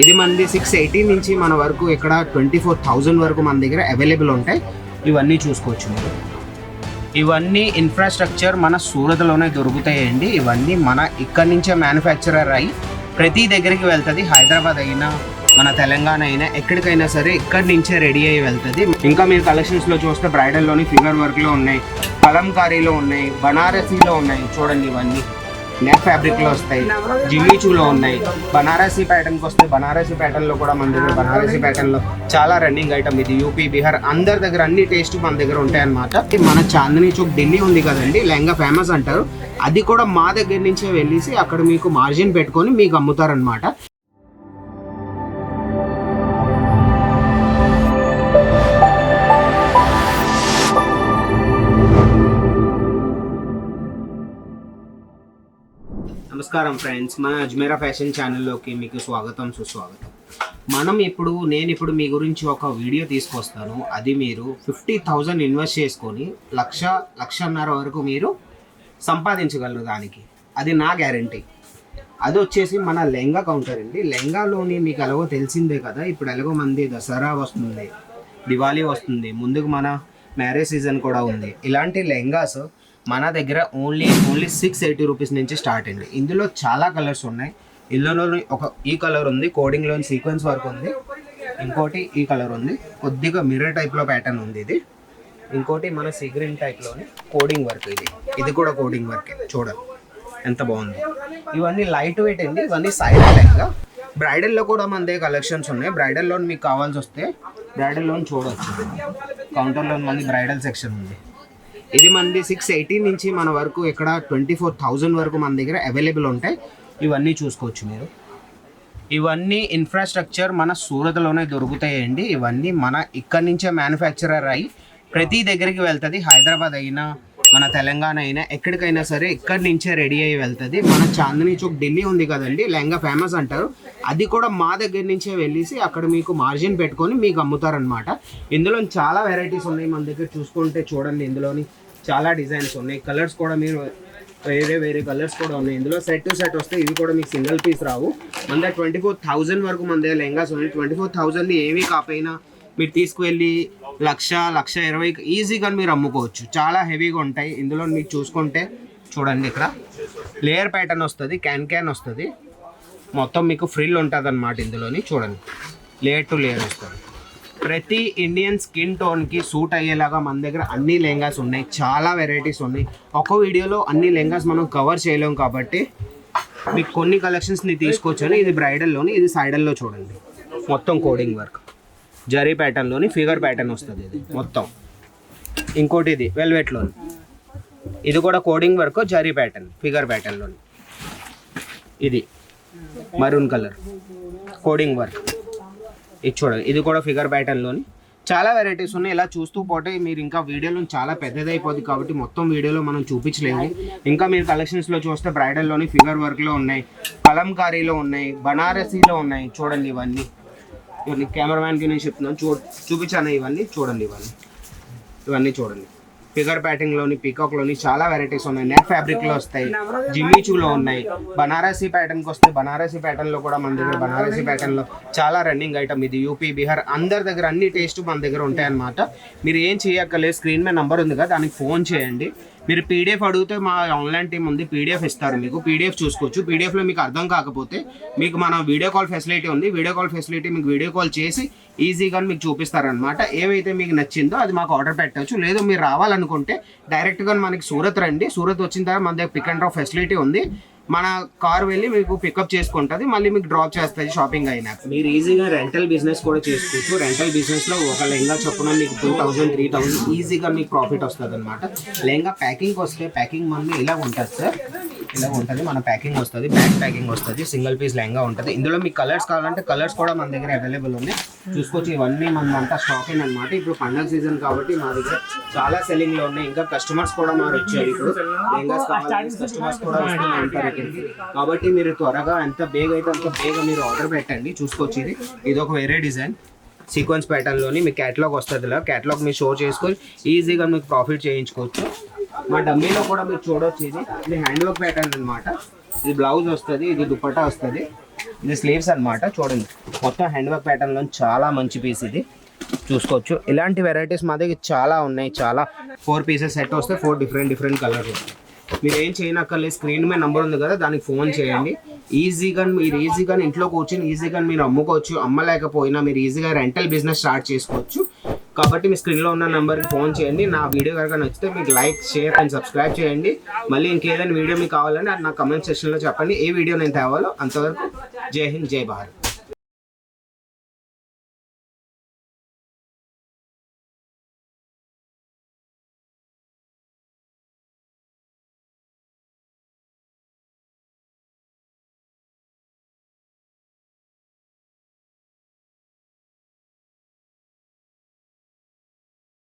ఇది మనది six eighty నుంచి మన వరకు ఇక్కడ ట్వంటీ ఫోర్ థౌజండ్ వరకు మన దగ్గర అవైలబుల్ ఉంటాయి. ఇవన్నీ చూసుకోవచ్చు మీరు. ఇవన్నీ ఇన్ఫ్రాస్ట్రక్చర్ మన సూరత్లోనే దొరుకుతాయండి. ఇవన్నీ మన ఇక్కడి నుంచే మ్యానుఫ్యాక్చరర్ అయ్యి ప్రతి దగ్గరికి వెళ్తుంది. హైదరాబాద్ అయినా మన తెలంగాణ అయినా ఎక్కడికైనా సరే ఇక్కడి నుంచే రెడీ అయ్యి వెళ్తుంది. ఇంకా మీరు కలెక్షన్స్లో చూస్తే బ్రైడల్లోని ఫిగర్ వర్క్లో ఉన్నాయి కలంకారీలో ఉన్నాయి బనారసీలో ఉన్నాయి. చూడండి ఇవన్నీ. నెట్ ఫ్యాబ్రిక్లో వస్తాయి జిమ్మిచూలో ఉన్నాయి. బనారసీ ప్యాటర్న్కి వస్తే బనారసీ ప్యాటర్న్లో కూడా మన దగ్గర బనారసీ ప్యాటర్న్లో చాలా రన్నింగ్ ఐటమ్ ఇది. యూపీ బీహార్ అందరి దగ్గర అన్ని టేస్ట్ మన దగ్గర ఉంటాయన్నమాట. మన చాందినీ చౌక్ ఢిల్లీ ఉంది కదండి లెంగా ఫేమస్ అంటారు. అది కూడా మా దగ్గర నుంచే వెళ్ళేసి అక్కడ మీకు మార్జిన్ పెట్టుకొని మీకు అమ్ముతారనమాట నమస్కారం ఫ్రెండ్స్. మన అజ్మేరా ఫ్యాషన్ ఛానల్లోకి మీకు స్వాగతం సుస్వాగతం. మనం ఇప్పుడు నేను ఇప్పుడు మీ గురించి ఒక వీడియో తీసుకొస్తాను. అది మీరు ఫిఫ్టీ థౌజండ్ ఇన్వెస్ట్ చేసుకొని లక్ష లక్షన్నర వరకు మీరు సంపాదించగలరు దానికి. అది నా గ్యారంటీ. అది వచ్చేసి మన లెంగా కౌంటర్ అండి. లెంగాలోని మీకు ఎలాగో తెలిసిందే కదా ఇప్పుడు ఎలాగో మంది దసరా వస్తుంది దివాళీ వస్తుంది ముందుకు మన మ్యారేజ్ సీజన్ కూడా ఉంది. ఇలాంటి లెంగాస్ మన దగ్గర only only six eighty rupees నుంచి స్టార్ట్ అండి ఇందులో చాలా కలర్స్ ఉన్నాయి. ఇందులో ఒక ఈ కలర్ ఉంది కోడింగ్లోని సీక్వెన్స్ వర్క్ ఉంది. ఇంకోటి ఈ కలర్ ఉంది. కొద్దిగా మిర్రర్ టైప్లో ప్యాటర్న్ ఉంది ఇది. ఇంకోటి మన సిగ్రీన్ టైప్లోని కోడింగ్ వర్క్ ఇది. ఇది కూడా కోడింగ్ వర్క్ చూడండి. ఎంత బాగుంది. ఇవన్నీ లైట్ వెయిట్ అండి. ఇవన్నీ సైడ్ టైప్గా బ్రైడల్లో కూడా మన దగ్గర కలెక్షన్స్ ఉన్నాయి. బ్రైడల్లో మీకు కావాల్సి వస్తే బ్రైడల్లో చూడవచ్చు కౌంటర్లో మనది బ్రైడల్ సెక్షన్ ఉంది. ఇది మనది సిక్స్ ఎయిటీ నుంచి మన వరకు ఇక్కడ ట్వంటీ ఫోర్ థౌజండ్ వరకు మన దగ్గర అవైలబుల్ ఉంటాయి. ఇవన్నీ చూసుకోవచ్చు మీరు. ఇవన్నీ ఇన్ఫ్రాస్ట్రక్చర్ మన సూరత్లోనే దొరుకుతాయండి. ఇవన్నీ మన ఇక్కడి నుంచే మ్యానుఫ్యాక్చరర్ అయ్యి ప్రతి దగ్గరికి వెళ్తుంది. హైదరాబాద్ అయినా మన తెలంగాణ అయినా ఎక్కడికైనా సరే ఎక్కడి నుంచే రెడీ అయ్యి వెళ్తుంది. మన చాందినీ చౌక్ ఢిల్లీ ఉంది కదండి లెహంగా ఫేమస్ అంటారు. అది కూడా మా దగ్గర నుంచే వెళ్ళేసి అక్కడ మీకు మార్జిన్ పెట్టుకొని మీకు అమ్ముతారనమాట ఇందులో చాలా వెరైటీస్ ఉన్నాయి మన దగ్గర చూసుకుంటే చూడండి ఇందులోని చాలా డిజైన్స్ ఉన్నాయి. కలర్స్ కూడా మీరు వేరే వేరే కలర్స్ కూడా ఉన్నాయి. ఇందులో సెట్ టు సెట్ వస్తే ఇవి కూడా మీకు సింగిల్ పీస్ రావు. మన దగ్గర ట్వంటీ ఫోర్ థౌజండ్ వరకు మన దగ్గర లెహంగాస్ ఉన్నాయి. ట్వంటీ ఫోర్ థౌజండ్ ఏమీ కాకపోయినా మీరు తీసుకువెళ్ళి లక్ష లక్ష ఇరవై ఈజీగా మీరు అమ్ముకోవచ్చు. చాలా హెవీగా ఉంటాయి. ఇందులో మీరు చూసుకుంటే చూడండి ఇక్కడ. లేయర్ ప్యాటర్న్ వస్తుంది క్యాన్ క్యాన్ వస్తుంది. మొత్తం మీకు ఫ్రిల్ ఉంటుంది అనమాట ఇందులోని చూడండి. లేయర్ టు లేయర్ వస్తుంది. ప్రతి ఇండియన్ స్కిన్ టోన్కి సూట్ అయ్యేలాగా మన దగ్గర అన్ని లెహంగాస్ ఉన్నాయి. చాలా వెరైటీస్ ఉన్నాయి. ఒక వీడియోలో అన్ని లెహంగాస్ మనం కవర్ చేయలేం కాబట్టి మీకు కొన్ని కలెక్షన్స్ని తీసుకొచ్చాను. ఇది బ్రైడల్లోని ఇది సైడల్లో చూడండి. మొత్తం కోడింగ్ వర్క్ జరీ ప్యాటర్న్లోని ఫిగర్ ప్యాటర్న్ వస్తుంది ఇది మొత్తం. ఇంకోటి ఇది వెల్వెట్లోని ఇది కూడా coding work zari pattern figure ప్యాటర్న్లోని ఇది మరూన్ కలర్ కోడింగ్ వర్క్ ఇది చూడండి ఇది కూడా ఫిగర్ ప్యాటర్న్లోని చాలా వెరైటీస్ ఉన్నాయి ఇలా చూస్తూ పోతే మీరు ఇంకా వీడియోలో చాలా పెద్దది అయిపోద్ది కాబట్టి మొత్తం వీడియోలో మనం చూపించలేము ఇంకా మీరు కలెక్షన్స్లో చూస్తే బ్రైడల్లోని ఫిగర్ వర్క్లో ఉన్నాయి కలంకారీలో ఉన్నాయి బనారసీలో ఉన్నాయి చూడండి ఇవన్నీ. ఇవన్నీ కెమెరామ్యాన్కి నేను చెప్తున్నాను. చూ చూపించాను ఇవన్నీ. చూడండి ఇవన్నీ. ఇవన్నీ చూడండి. ఫిగర్ ప్యాటింగ్లోని పీకాక్లోని చాలా వెరైటీస్ ఉన్నాయి. నెట్ ఫ్యాబ్రిక్లో వస్తాయి. జిమ్మిచూలో ఉన్నాయి. బనారసీ ప్యాటర్న్కి వస్తే బనారసీ ప్యాటర్న్లో కూడా మన దగ్గర బనారసీ ప్యాటర్న్లో చాలా రన్నింగ్ ఐటమ్ ఇది యూపీ బీహార్ అందరి దగ్గర అన్ని టేస్ట్ మన దగ్గర ఉంటాయన్నమాట. మీరు ఏం చేయక్కర్లేదు. స్క్రీన్ మీద నంబర్ ఉంది కదా దానికి ఫోన్ చేయండి. మీరు పీడిఎఫ్ అడిగితే మా ఆన్లైన్ టీం ఉంది పీడిఎఫ్ ఇస్తారు మీకు. పీడిఎఫ్ చూసుకోవచ్చు. పీడిఎఫ్లో మీకు అర్థం కాకపోతే మీకు మన వీడియో కాల్ ఫెసిలిటీ ఉంది. వీడియో కాల్ ఫెసిలిటీ మీకు వీడియో కాల్ చేసి ఈజీగా మీకు చూపిస్తారనమాట ఏవైతే మీకు నచ్చిందో అది మాకు ఆర్డర్ పెట్టవచ్చు లేదు మీరు రావాలనుకుంటే డైరెక్ట్గా మనకి సూరత్ రండి. సూరత్ వచ్చిన తర్వాత మన దగ్గర పిక్ అండ్ డ్రాప్ ఫెసిలిటీ ఉంది. మన కార్ వెళ్ళి మీకు పికప్ చేసుకుంటుంది మళ్ళీ మీకు డ్రాప్ చేస్తుంది షాపింగ్ అయినా మీరు ఈజీగా రెంటల్ బిజినెస్ కూడా చేసుకోవచ్చు. రెంటల్ బిజినెస్లో ఒక లెంగా చొప్పున మీకు టూ థౌసండ్ త్రీ థౌసండ్ ఈజీగా మీకు ప్రాఫిట్ వస్తుంది అనమాట లెంగా ప్యాకింగ్ వస్తే ప్యాకింగ్ మనది ఇలా ఉంటుంది సార్ ఇలా ఉంటుంది మన ప్యాకింగ్ వస్తుంది బ్యాక్ ప్యాకింగ్ వస్తుంది సింగిల్ పీస్ లెహంగా ఉంటుంది. ఇందులో మీకు కలర్స్ కావాలంటే కలర్స్ కూడా మన దగ్గర అవైలబుల్ ఉన్నాయి. చూసుకోవచ్చు ఇవన్నీ మనదంతా స్టాక్ అనమాట ఇప్పుడు పండగ సీజన్ కాబట్టి మా దగ్గర చాలా సెల్లింగ్లో ఉన్నాయి. ఇంకా కస్టమర్స్ కూడా మారు వచ్చారు ఇప్పుడు. లెహంగాస్ కావాలంటే కస్టమర్స్ కూడా వస్తూనే ఉంటారు ఇక్కడికి. కాబట్టి మీరు త్వరగా ఎంత బేగ్ అయితే అంత బేగా మీరు ఆర్డర్ పెట్టండి. చూసుకోవచ్చు ఇది. ఇది ఒక వేరే డిజైన్ సీక్వెన్స్ ప్యాటర్న్లోని మీ క్యాటలాగ్ వస్తుంది ఇలా. క్యాటలాగ్ మీరు షో చేసుకొని ఈజీగా మీకు ప్రాఫిట్ చేయించుకోవచ్చు. మా డమ్మీలో కూడా మీరు చూడొచ్చు ఇది. ఇది హ్యాండ్ వర్క్ ప్యాటర్న్ అనమాట ఇది బ్లౌజ్ వస్తుంది ఇది దుపట్టా వస్తుంది. ఇది స్లీవ్స్ అన్నమాట. చూడండి. మొత్తం హ్యాండ్ వర్క్ ప్యాటర్న్లో చాలా మంచి పీస్ ఇది. చూసుకోవచ్చు. ఇలాంటి వెరైటీస్ మా దగ్గర చాలా ఉన్నాయి. చాలా ఫోర్ పీసెస్ సెట్ వస్తే ఫోర్ డిఫరెంట్ డిఫరెంట్ కలర్లు మీరు ఏం చేయనక్కర్లేదు. స్క్రీన్ మీద నెంబర్ ఉంది కదా దానికి ఫోన్ చేయండి. ఈజీగా మీరు ఈజీగా ఇంట్లో కూర్చొని ఈజీగా మీరు అమ్ముకోవచ్చు. అమ్మలేకపోయినా మీరు ఈజీగా రెంటల్ బిజినెస్ స్టార్ట్ చేసుకోవచ్చు. కాబట్టి మీ స్క్రీన్లో ఉన్న నెంబర్కి ఫోన్ చేయండి. నా వీడియో కనుక నచ్చితే మీకు లైక్ షేర్ అండ్ సబ్స్క్రైబ్ చేయండి. మళ్ళీ ఇంకేదైనా వీడియో మీకు కావాలంటే అది నా కమెంట్ సెక్షన్లో చెప్పండి. ఏ వీడియో నేను తేవాలో అంతవరకు జై హింద్ జై భారత్.